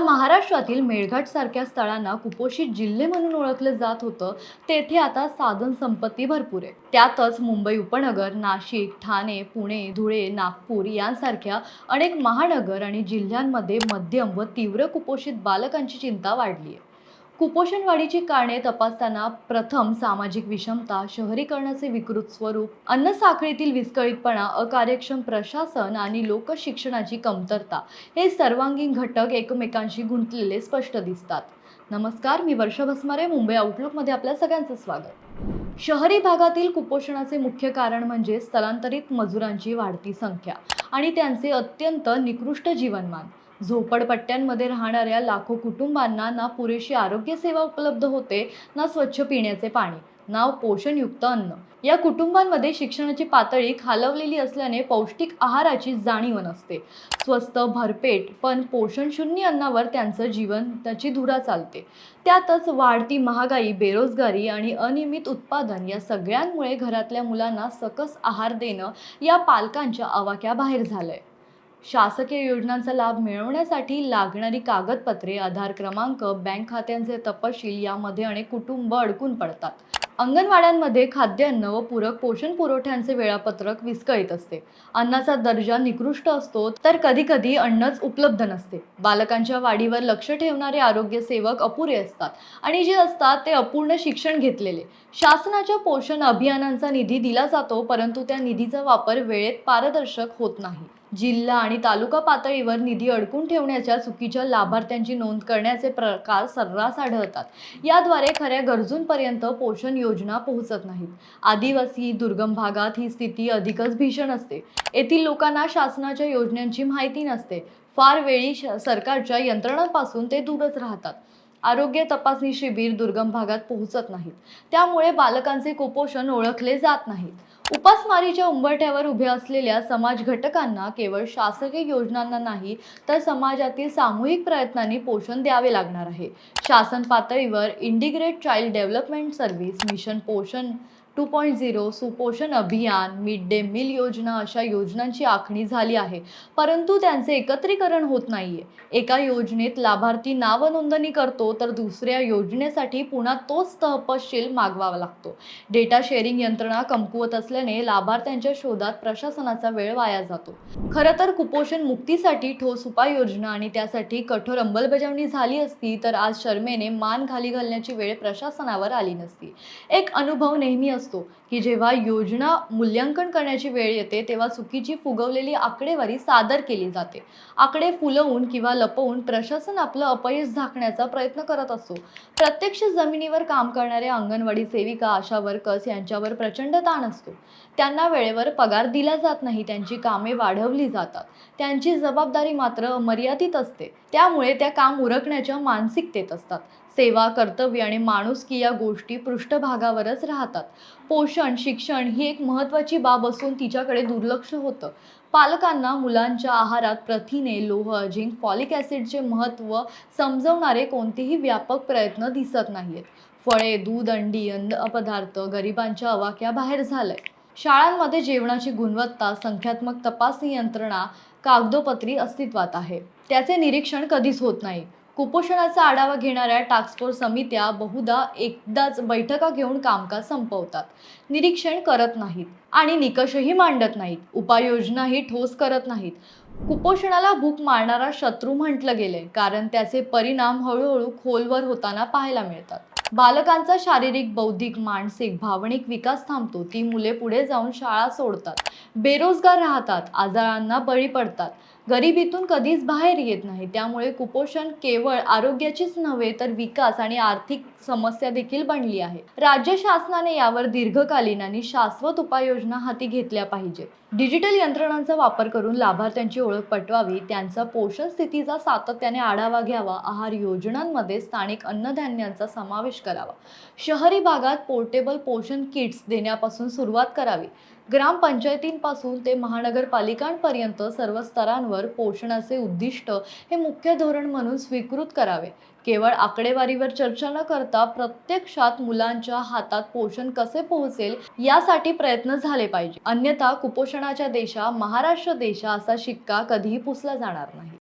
महाराष्ट्रातील मेळघाट सारख्या स्थळांना कुपोषित जिल्हे म्हणून ओळखलं जात होतं तेथे आता साधन संपत्ती भरपूर आहे. त्यातच मुंबई उपनगर नाशिक ठाणे पुणे धुळे नागपूर यांसारख्या अनेक महानगर आणि जिल्ह्यांमध्ये मध्यम व तीव्र कुपोषित बालकांची चिंता वाढली आहे. कुपोषण वाढीची कारणे तपासताना प्रथम सामाजिक विषमता शहरीकरणाचे विकृत स्वरूप अन्न साखळीतील विस्कळीतपणा अकार्यक्षम प्रशासन आणि लोकशिक्षणाची कमतरता हे सर्वांगीण घटक एकमेकांशी गुंतलेले स्पष्ट दिसतात. नमस्कार मी वर्षा भस्मारे मुंबई आउटलुकमध्ये आपल्या सगळ्यांचं स्वागत. शहरी भागातील कुपोषणाचे मुख्य कारण म्हणजे स्थलांतरित मजुरांची वाढती संख्या आणि त्यांचे अत्यंत निकृष्ट जीवनमान. झोपडपट्ट्यांमध्ये राहणाऱ्या लाखो कुटुंबांना ना पुरेशी आरोग्य सेवा उपलब्ध होते ना स्वच्छ पिण्याचे पाणी ना पोषणयुक्त अन्न. या कुटुंबांमध्ये शिक्षणाची पातळी खालवलेली असल्याने पौष्टिक आहाराची जाणीव नसते. स्वस्त भरपेट पण पोषणशून्य अन्नावर त्यांचं जीवन त्याची धुरा चालते. त्यातच वाढती महागाई बेरोजगारी आणि अनियमित उत्पादन या सगळ्यांमुळे घरातल्या मुलांना सकस आहार देणं या पालकांच्या आवाक्याबाहेर झालंय. शासकीय योजनांचा लाभ मिळवण्यासाठी लागणारी कागदपत्रे आधार क्रमांक बँक खात्यांचे तपशील यामध्ये अनेक कुटुंब अडकून पडतात. अंगणवाड्यांमध्ये खाद्यान्न व पूरक पोषण पुरवठ्यांचे वेळापत्रक विस्कळीत असते. अन्नाचा दर्जा निकृष्ट असतो तर कधी कधी अन्नच उपलब्ध नसते. बालकांच्या वाढीवर लक्ष ठेवणारे आरोग्य सेवक अपुरे असतात आणि जे असतात ते अपूर्ण शिक्षण घेतलेले. शासनाच्या पोषण अभियानांचा निधी दिला जातो परंतु त्या निधीचा वापर वेळेत पारदर्शक होत नाही. जिल्हा आणि तालुका पातळीवर निधी अडकून ठेवण्याच्या चुकीच्या लाभार्थ्यांची नोंद करण्याचे प्रकार सर्रास आढळतात. याद्वारे खऱ्या गरजूंपर्यंत पोषण योजना पोहोचत नाहीत. आदिवासी दुर्गम भागात ही स्थिती अधिकच भीषण असते. येथील लोकांना शासनाच्या योजनांची माहिती नसते. फार वेळी सरकारच्या यंत्रणांपासून ते दूरच राहतात. आरोग्य तपासणी शिबिर दुर्गम भागात पोहोचत नाहीत. त्यामुळे बालकांचे कुपोषण ओळखले जात नाहीत. उपासमारीच्या उंबरठ्यावर उभ्या असलेल्या समाज घटकांना केवळ शासकीय योजनांना नाही तर समाजातील सामूहिक प्रयत्नांनी पोषण द्यावे लागणार आहे. शासन पातळीवर integrated child development service mission Poshan two point zero सुपोषण अभियान मिड डे मील योजना अशा योजनांची आखणी झाली आहे. परंतु त्यांचे एकत्रीकरण होत नाहीये. एका योजनेत लाभार्थी नावनोंदणी करतो तर दुसऱ्या योजनेसाठी पुन्हा तोच तपशील मागवावा लागतो. डेटा शेअरिंग यंत्रणा कमकुवत असल्याने लाभार्थ्यांच्या शोधात प्रशासनाचा वेळ वाया जातो. खरं तर कुपोषण मुक्तीसाठी ठोस उपाययोजना आणि त्यासाठी कठोर अंमलबजावणी झाली असती तर आज शर्मेने मान खाली घालण्याची वेळ प्रशासनावर आली नसती. एक अनुभव नेहमी असतो की जेव्हा योजना मूल्यांकन करण्याची वेळ येते तेव्हा चुकीची फुगवलेली आकडेवारी सादर केली जाते. आकडे फुलवून किंवा लपवून प्रशासन आपलं अपयश झाकण्याचा प्रयत्न करत असतो. प्रत्यक्ष जमिनीवर काम करणाऱ्या अंगणवाडी सेविका आशा वर्कर्स यांच्यावर प्रचंड ताण असतो. त्यांना वेळेवर पगार दिला जात नाही त्यांची कामे वाढवली जातात. त्यांची जबाबदारी मात्र मर्यादित असते. त्यामुळे त्या काम उरकण्याच्या मानसिकतेत असतात. सेवा कर्तव्य आणि माणुसकी या गोष्टी पृष्ठभागावरच राहतात. पोषण शिक्षण ही एक महत्त्वाची बाब असून तिच्याकडे दुर्लक्ष होतं. पालकांना मुलांच्या आहारात प्रथिने लोह झिंक फॉलिक ॲसिडचे महत्त्व समजवणारे कोणतेही व्यापक प्रयत्न दिसत नाहीत फळे दूध अंडी अन्न पदार्थ गरिबांच्या अवाक्याबाहेर झालंय. शाळांमध्ये जेवणाची गुणवत्ता संख्यात्मक तपासणी यंत्रणा कागदोपत्री अस्तित्वात आहे. त्याचे निरीक्षण कधीच होत नाही. कुपोषणाचा आढावा घेणाऱ्या टास्कफोर्स समित्या बहुधा एकदाच बैठका घेऊन कामकाज संपवतात. निरीक्षण करत नाहीत आणि निकषही मांडत नाहीत. उपाययोजनाही ठोस करत नाहीत. कुपोषणाला भूक मारणारा शत्रू म्हटलं गेलंय कारण त्याचे परिणाम हळूहळू खोलवर होताना पाहायला मिळतात. बालकांचा शारीरिक बौद्धिक मानसिक भावनिक विकास थांबतो. ती मुले पुढे जाऊन शाळा सोडतात. बेरोजगार राहतात. आजारांना बळी पडतात. गरिबीतून कधीच बाहेर येत नाही. त्यामुळे कुपोषण केवळ आरोग्याचीच नव्हे तर विकास आणि आर्थिक समस्या देखील बनली आहे. राज्य शासनाने यावर दीर्घकालीन आणि शाश्वत उपाययोजना हाती घेतल्या पाहिजेत डिजिटल यंत्रणांचा वापर करून लाभार्थ्यांची ओळख पटवावी त्यांचा पोषण स्थितीचा सातत्याने आढावा घ्यावा आहार योजनांमध्ये स्थानिक अन्नधान्यांचा समावेश करावा. शहरी भागात पोर्टेबल पोषण किट्स देण्यापासून सुरुवात करावी. ग्रामपंचायतींपासून ते महानगरपालिकांपर्यंत सर्व स्तरांवर पोषणाचे उद्दिष्ट हे मुख्य धोरण म्हणून स्वीकृत करावे. केवळ आकडेवारीवर चर्चा न करता प्रत्यक्षात मुलांच्या हातात पोषण कसे पोहोचेल यासाठी प्रयत्न झाले पाहिजे. अन्यथा कुपोषणाच्या देशा महाराष्ट्र देशा असा शिक्का कधीही पुसला जाणार नाही.